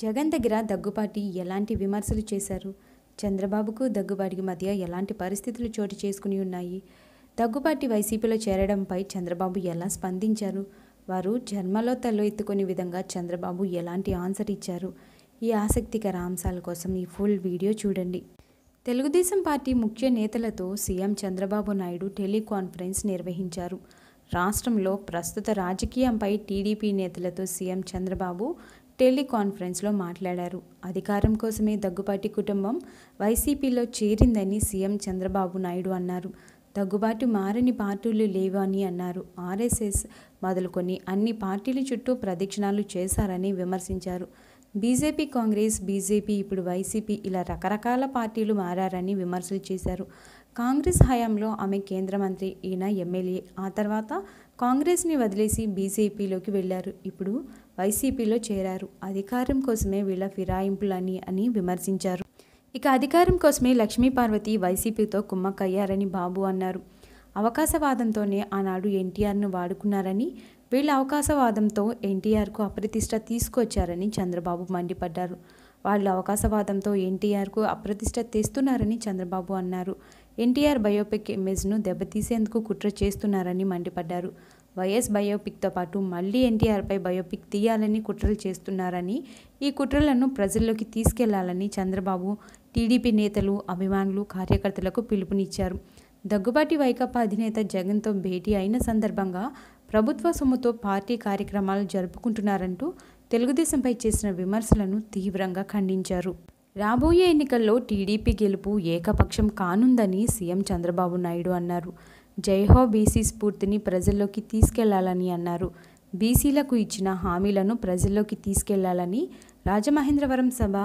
జగన్ దగ్గర దగ్గుపాటి ఎలాంటి విమర్శలు చేశారు? చంద్రబాబుకు దగ్గుబాటికి మధ్య ఎలాంటి పరిస్థితులు చోటు చేసుకుని ఉన్నాయి? దగ్గుబాటి వైసీపీలో చేరడంపై చంద్రబాబు ఎలా స్పందించారు? వారు జన్మలో తల్లు ఎత్తుకునే విధంగా చంద్రబాబు ఎలాంటి ఆన్సర్ ఇచ్చారు? ఈ ఆసక్తికర అంశాల కోసం ఈ ఫుల్ వీడియో చూడండి. తెలుగుదేశం పార్టీ ముఖ్య నేతలతో సీఎం చంద్రబాబు నాయుడు టెలికాన్ఫరెన్స్ నిర్వహించారు. రాష్ట్రంలో ప్రస్తుత రాజకీయంపై టీడీపీ నేతలతో సీఎం చంద్రబాబు టెలికాన్ఫరెన్స్లో మాట్లాడారు. అధికారం కోసమే దగ్గుబాటి కుటుంబం వైసీపీలో చేరిందని సీఎం చంద్రబాబు నాయుడు అన్నారు. దగ్గుబాటు మారని పార్టీలు లేవు అని అన్నారు. ఆర్ఎస్ఎస్ మొదలుకొని అన్ని పార్టీల చుట్టూ ప్రదక్షిణాలు చేశారని విమర్శించారు. బీజేపీ కాంగ్రెస్ బీజేపీ ఇప్పుడు వైసీపీ ఇలా రకరకాల పార్టీలు మారారని విమర్శలు చేశారు. కాంగ్రెస్ హయాంలో ఆమె కేంద్ర మంత్రి ఈయన ఎమ్మెల్యే. ఆ తర్వాత కాంగ్రెస్ని వదిలేసి బీజేపీలోకి వెళ్ళారు. ఇప్పుడు వైసీపీలో చేరారు. అధికారం కోసమే వీళ్ళ ఫిరాయింపులని అని విమర్శించారు. ఇక అధికారం కోసమే లక్ష్మీ పార్వతి వైసీపీతో కుమ్మక్కయ్యారని బాబు అన్నారు. అవకాశవాదంతోనే ఆనాడు ఎన్టీఆర్ను వాడుకున్నారని వీళ్ళ అవకాశవాదంతో ఎన్టీఆర్కు అప్రతిష్ట తీసుకొచ్చారని చంద్రబాబు మండిపడ్డారు. వాళ్ళు అవకాశవాదంతో ఎన్టీఆర్కు అప్రతిష్ట తెస్తున్నారని చంద్రబాబు అన్నారు. ఎన్టీఆర్ బయోపిక్ ఇమేజ్ను దెబ్బతీసేందుకు కుట్ర చేస్తున్నారని మండిపడ్డారు. వైఎస్ బయోపిక్తో పాటు మళ్ళీ ఎన్టీఆర్పై బయోపిక్ తీయాలని కుట్రలు చేస్తున్నారని ఈ కుట్రలను ప్రజల్లోకి తీసుకెళ్ళాలని చంద్రబాబు టీడీపీ నేతలు అభిమానులు కార్యకర్తలకు పిలుపునిచ్చారు. దగ్గుబాటి వైకాపా అధినేత జగన్తో భేటీ అయిన సందర్భంగా ప్రభుత్వ సొమ్ముతో పార్టీ కార్యక్రమాలు జరుపుకుంటున్నారంటూ తెలుగుదేశంపై చేసిన విమర్శలను తీవ్రంగా ఖండించారు. రాబోయే ఎన్నికల్లో టీడీపీ గెలుపు ఏకపక్షం కానుందని సీఎం చంద్రబాబు నాయుడు అన్నారు. జైహో బీసీ స్ఫూర్తిని ప్రజల్లోకి తీసుకెళ్ళాలని అన్నారు. బీసీలకు ఇచ్చిన హామీలను ప్రజల్లోకి తీసుకెళ్ళాలని రాజమహేంద్రవరం సభ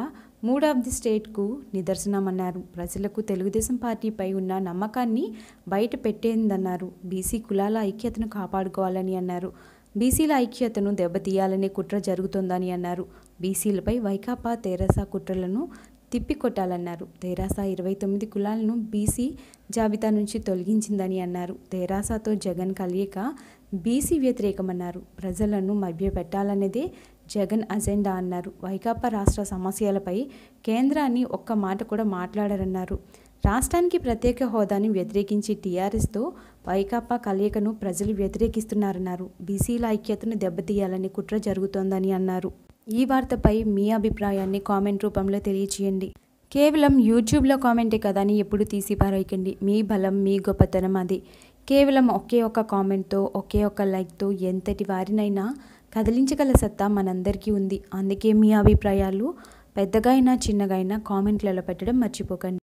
మూడ్ ఆఫ్ ది స్టేట్కు నిదర్శనమన్నారు. ప్రజలకు తెలుగుదేశం పార్టీపై ఉన్న నమ్మకాన్ని బయట పెట్టేందన్నారు. బీసీ కులాల ఐక్యతను కాపాడుకోవాలని అన్నారు. బీసీల ఐక్యతను దెబ్బతీయాలనే కుట్ర జరుగుతోందని అన్నారు. బీసీలపై వైకాపా తెరాస కుట్రలను తిప్పికొట్టాలన్నారు. తెరాస ఇరవై తొమ్మిది కులాలను బీసీ జాబితా నుంచి తొలగించిందని అన్నారు. తెరాసతో జగన్ కలియక బీసీ వ్యతిరేకమన్నారు. ప్రజలను మభ్యపెట్టాలనేదే జగన్ అజెండా అన్నారు. వైకాపా రాష్ట్ర సమస్యలపై కేంద్రాన్ని ఒక్క మాట కూడా మాట్లాడారన్నారు. రాష్ట్రానికి ప్రత్యేక హోదాని వ్యతిరేకించి టీఆర్ఎస్తో వైకాపా కలయికను ప్రజలు వ్యతిరేకిస్తున్నారన్నారు. బీసీల ఐక్యతను దెబ్బతీయాలని కుట్ర జరుగుతోందని అన్నారు. ఈ వార్తపై మీ అభిప్రాయాన్ని కామెంట్ రూపంలో తెలియచేయండి. కేవలం యూట్యూబ్లో కామెంటే కదా అని ఎప్పుడు తీసి పారేయకండి. మీ బలం మీ గొప్పతనం అది. కేవలం ఒకే ఒక్క కామెంట్తో ఒకే ఒక్క లైక్తో ఎంతటి వారినైనా కదిలించగల సత్తా మనందరికీ ఉంది. అందుకే మీ అభిప్రాయాలు పెద్దగా అయినా చిన్నగా అయినా కామెంట్లలో పెట్టడం మర్చిపోకండి.